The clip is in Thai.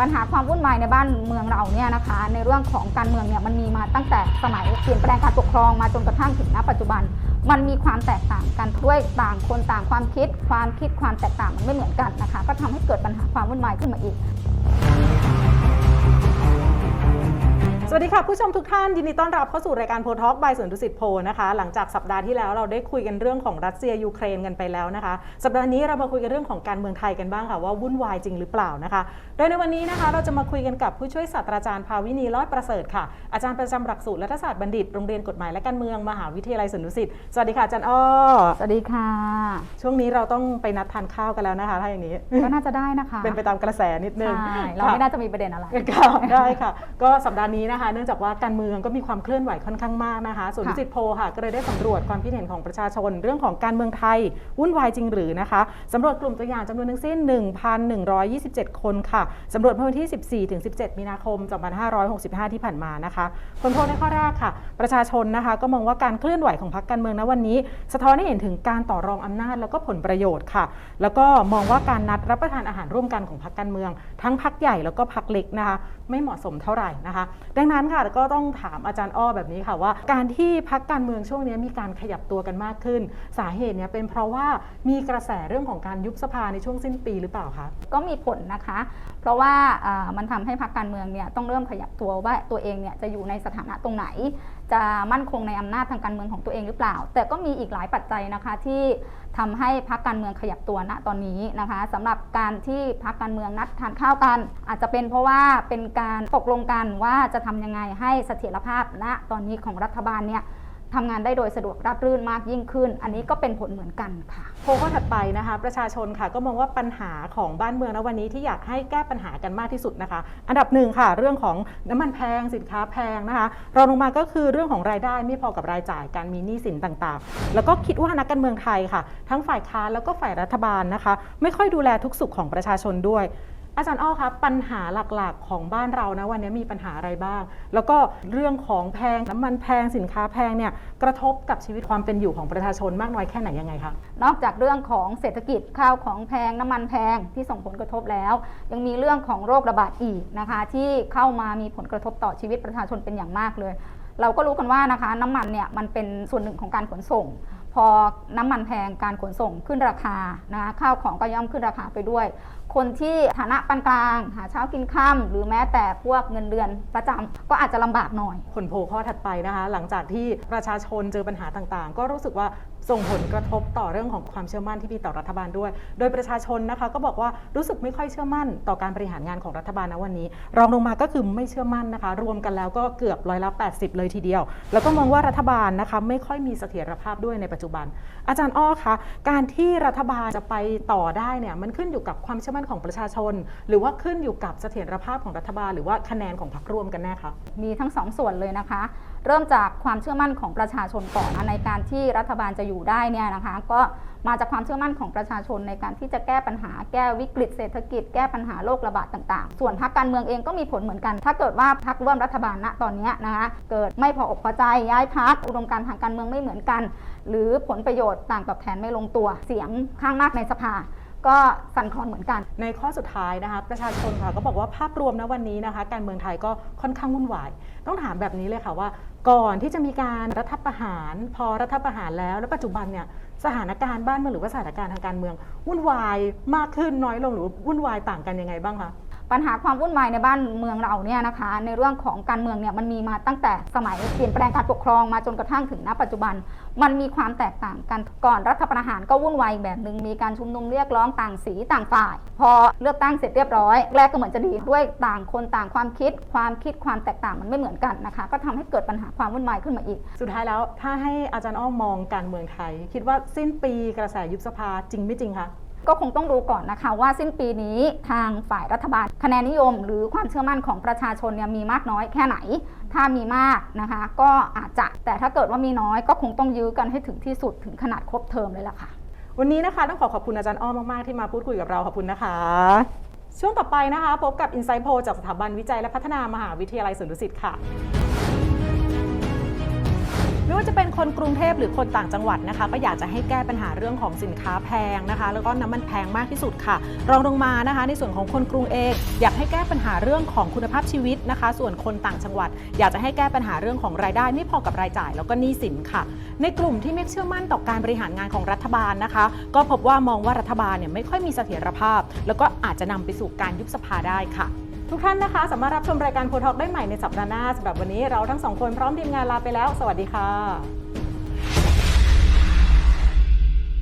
ปัญหาความวุ่นวายในบ้านเมืองเราเนี่ยนะคะ ในเรื่องของการเมืองเนี่ยมันมีมาตั้งแต่สมัยเปลี่ยนแปลงการปกครองมาจนกระทั่งถึงณปัจจุบัน มันมีความแตกต่างกันด้วยต่างคนต่างความคิด ความคิดความแตกต่างมันไม่เหมือนกันนะคะ ก็ทำให้เกิดปัญหาความวุ่นวายขึ้นมาอีก สวัสดีค่ะ ผู้ชมทุกท่าน ยินดีต้อนรับเข้าสู่รายการโพทอ l บายสวนดุสิตโพนะคะหลังจากสัปดาห์ที่แล้วเราได้คุยกันเรื่องของรัสเซียยูเครนกันไปแล้วนะคะ สัปดาห์นี้เรามาคุยกันเรื่องของการเมืองไทยกันบ้างค่ะว่าวุ่นวายจริงหรือเปล่านะคะ โดยในวันนี้นะคะเราจะมาคุยกันกับผู้ช่วยศาสตราจารย์ภาวินีรอดประเสริฐค่ะอาจารย์ประจำหลักสูตรรัฐศาสตร์บัณฑิตโรงเรียนกฎหมายและการเมืองมหาวิทยาลัยสวนดุสิตสวัสดีค่ะอาจารย์อ้อสวัสดีค่ะ ช่วงนี้เราต้องไปนัดทานข้าวกันแล้วนะคะถ้าอย่างนี้ก็น่าจะได้นะคะเป็นไปตามกระแสนิดนึงใช่เราไม่น่าจะมีประเด็นอะไรค่ะได้ค่ะ ก็สัปดาห์นี้นะคะเนื่องจากว่าการเมืองก็มีความเคลื่อนไหวค่อนข้างมากนะคะส่วนวิจิตโพค่ะก็เลยได้สำรวจความคิดเห็นของประชาชน เรื่องของการเมืองไทยวุ่นวายจริงหรือนะคะสำรวจกลุ่มตัวอย่างจำนวนทั้งสิ้น 1,127 คนค่ะสำรวจเมื่อวันที่ 14ถึง17 มีนาคม 2565 ที่ผ่านมานะคะผลโพลในข้อแรกค่ะ ประชาชนนะคะก็มองว่าการเคลื่อนไหวของพรรคการเมืองณวันนี้ สะท้อนให้เห็นถึงการต่อรองอำนาจแล้วก็ผลประโยชน์ค่ะ แล้วก็มองว่าการนัดรับประทานอาหารร่วมกันของพรรคการเมือง ทั้งพรรคใหญ่แล้วก็พรรคเล็กนะคะไม่เหมาะสมเท่าไหร่นะคะดัังนั้นค่ะก็ต้องถามอาจารย์อ้อแบบนี้ค่ะว่า การที่พักการเมืองช่วงนี้มีการขยับตัวกันมากขึ้น สาเหตุเนี่ยเป็นเพราะว่ามีกระแสเรื่องของการยุบสภาในช่วงสิ้นปีหรือเปล่าคะก็มีผลนะคะ เพราะว่ามันทำให้พักการเมืองเนี่ยต้องเริ่มขยับตัวว่าตัวเองเนี่ยจะอยู่ในสถานะตรงไหนจะมั่นคงในอำนาจทางการเมืองของตัวเองหรือเปล่า แต่ก็มีอีกหลายปัจจัยนะคะที่ทำให้พักการเมืองขยับตัวณตอนนี้นะคะสำหรับการที่พักการเมืองนัดทานข้าวกัน อาจจะเป็นเพราะว่าเป็นการตกลงกันว่าจะทำยังไงให้เสถียรภาพณตอนนี้ของรัฐบาลเนี่ย ทำงานได้โดยสะดวกราบรื่นมากยิ่งขึ้น อันนี้ก็เป็นผลเหมือนกันค่ะโพลข้อถัดไปนะคะ ประชาชนค่ะก็มองว่าปัญหาของบ้านเมืองณวันนี้ที่อยากให้แก้ปัญหากันมากที่สุดนะคะ อันดับหนึ่งค่ะ เรื่องของน้ำมันแพงสินค้าแพงนะคะรองลงมาก็คือเรื่องของรายได้ไม่พอกับรายจ่ายการมีหนี้สินต่างๆ แล้วก็คิดว่านักการเมืองไทยค่ะ ทั้งฝ่ายค้านแล้วก็ฝ่ายรัฐบาลนะคะ ไม่ค่อยดูแลทุกสุขของประชาชนด้วย อาจารย์อ้อครับปัญหาหลักๆ ของบ้านเรานะวันนี้มีปัญหาอะไรบ้าง แล้วก็เรื่องของแพงน้ำมันแพงสินค้าแพงเนี่ยกระทบกับชีวิตความเป็นอยู่ของประชาชนมากน้อยแค่ไหนยังไงคะนอกจากเรื่องของเศรษฐกิจข้าวของแพงน้ำมันแพงที่ส่งผลกระทบแล้ว ยังมีเรื่องของโรคระบาดอีกนะคะ ที่เข้ามามีผลกระทบต่อชีวิตประชาชนเป็นอย่างมากเลย เราก็รู้กันว่านะคะน้ำมันเนี่ยมันเป็นส่วนหนึ่งของการขนส่ง พอน้ำมันแพงการขนส่งขึ้นราคานะข้าวของก็ย่อมขึ้นราคาไปด้วย คนที่ฐานะปานกลาง หาเช้ากินค่ำหรือแม้แต่พวกเงินเดือนประจำ ก็อาจจะลำบากหน่อย ผลโพลข้อถัดไปนะคะ หลังจากที่ประชาชนเจอปัญหาต่างๆ ก็รู้สึกว่าส่งผลกระทบต่อเรื่องของความเชื่อมั่นที่มีต่อรัฐบาลด้วย โดยประชาชนนะคะก็บอกว่ารู้สึกไม่ค่อยเชื่อมั่นต่อการบริหารงานของรัฐบาลนะวันนี้ รองลงมาก็คือไม่เชื่อมั่นนะคะ รวมกันแล้วก็เกือบร้อยละ80 เลยทีเดียว แล้วก็มองว่ารัฐบาลนะคะไม่ค่อยมีเสถียรภาพด้วยในปัจจุบัน อาจารย์อ้อคะการที่รัฐบาลจะไปต่อได้เนี่ยมันขึ้นอยู่กับความเชื่อมั่นของประชาชน หรือว่าขึ้นอยู่กับเสถียรภาพของรัฐบาล หรือว่าคะแนนของพรรคร่วมกันแน่คะมีทั้งสองส่วนเลยนะคะ เริ่มจากความเชื่อมั่นของประชาชนก่อนนะในการที่รัฐบาลจะอยู่ได้เนี่ยนะคะ ก็มาจากความเชื่อมั่นของประชาชนในการที่จะแก้ปัญหาแก้วิกฤตเศรษฐกิจ แก้ปัญหาโรคระบาดต่าง ๆ ส่วนพรรคการเมืองเองก็มีผลเหมือนกัน ถ้าเกิดว่าพรรคร่วมรัฐบาลณตอนนี้นะคะเกิดไม่พออกพอใจย้ายพรรคอุดมการทางการเมืองไม่เหมือนกัน หรือผลประโยชน์ต่างตอบแทนไม่ลงตัวเสียงข้างมากในสภา ก็สั่นคลอนเหมือนกัน ในข้อสุดท้ายนะคะ ประชาชนค่ะก็บอกว่าภาพรวมนะวันนี้นะคะ การเมืองไทยก็ค่อนข้างวุ่นวาย ต้องถามแบบนี้เลยค่ะว่า ก่อนที่จะมีการรัฐประหาร พอรัฐประหารแล้วแล้วปัจจุบันเนี่ยสถานการณ์บ้านเมืองหรือว่าสถานการณ์ทางการเมือง วุ่นวายมากขึ้นน้อยลงหรือวุ่นวายต่างกันยังไงบ้างคะ ปัญหาความวุ่นวายในบ้านเมืองเราเนี่ยนะคะ ในเรื่องของการเมืองเนี่ยมันมีมาตั้งแต่สมัยเปลี่ยนแปลงการปกครองมาจนกระทั่งถึงณปัจจุบัน มันมีความแตกต่างกันก่อนรัฐประหารก็วุ่นวายอีกแบบหนึ่งมีการชุมนุมเรียกร้องต่างสีต่างฝ่าย พอเลือกตั้งเสร็จเรียบร้อย แรกก็เหมือนจะดีด้วยต่างคนต่างความคิด ความคิดความแตกต่างมันไม่เหมือนกันนะคะ ก็ทำให้เกิดปัญหาความวุ่นวายขึ้นมาอีก สุดท้ายแล้วถ้าให้อาจารย์อ้อมมองการเมืองไทย คิดว่าสิ้นปีกระแสยุบสภาจริงไม่จริงคะ ก็คงต้องดูก่อนนะคะว่าสิ้นปีนี้ทางฝ่ายรัฐบาล คะแนนนิยม หรือความเชื่อมั่นของประชาชนเนี่ยมีมากน้อยแค่ไหน ถ้ามีมากนะคะ ก็อาจจะแต่ถ้าเกิดว่ามีน้อยก็คงต้องยื้อกันให้ถึงที่สุดถึงขนาดครบเทอมเลยล่ะค่ะ วันนี้นะคะต้องขอขอบคุณอาจารย์อ้อมมาก ๆ ที่มาพูดคุยกับเราขอบคุณนะคะ ช่วงต่อไปนะคะ พบกับ Insight p o จากสถาบันวิจัยและพัฒนามหาวิทยาลัยสวนดุสิตค่ะ ไม่ว่าจะเป็นคนกรุงเทพหรือคนต่างจังหวัดนะคะ ก็อยากจะให้แก้ปัญหาเรื่องของสินค้าแพงนะคะ แล้วก็น้ำมันแพงมากที่สุดค่ะ รองลงมานะคะ ในส่วนของคนกรุงเองอยากให้แก้ปัญหาเรื่องของคุณภาพชีวิตนะคะ ส่วนคนต่างจังหวัด อยากจะให้แก้ปัญหาเรื่องของรายได้ ไม่พอกับรายจ่าย แล้วก็หนี้สินค่ะ ในกลุ่มที่ไม่เชื่อมั่นต่อการบริหารงานของรัฐบาลนะคะ ก็พบว่ามองว่ารัฐบาลเนี่ยไม่ค่อยมีเสถียรภาพ แล้วก็อาจจะนำไปสู่การยุบสภาได้ค่ะ ทุกท่านนะคะ สามารถรับชมรายการโพทอกได้ใหม่ในสัปดาห์หน้าสำหรับวันนี้เราทั้งสองคนพร้อมทีมงานลาไปแล้ว สวัสดีค่ะ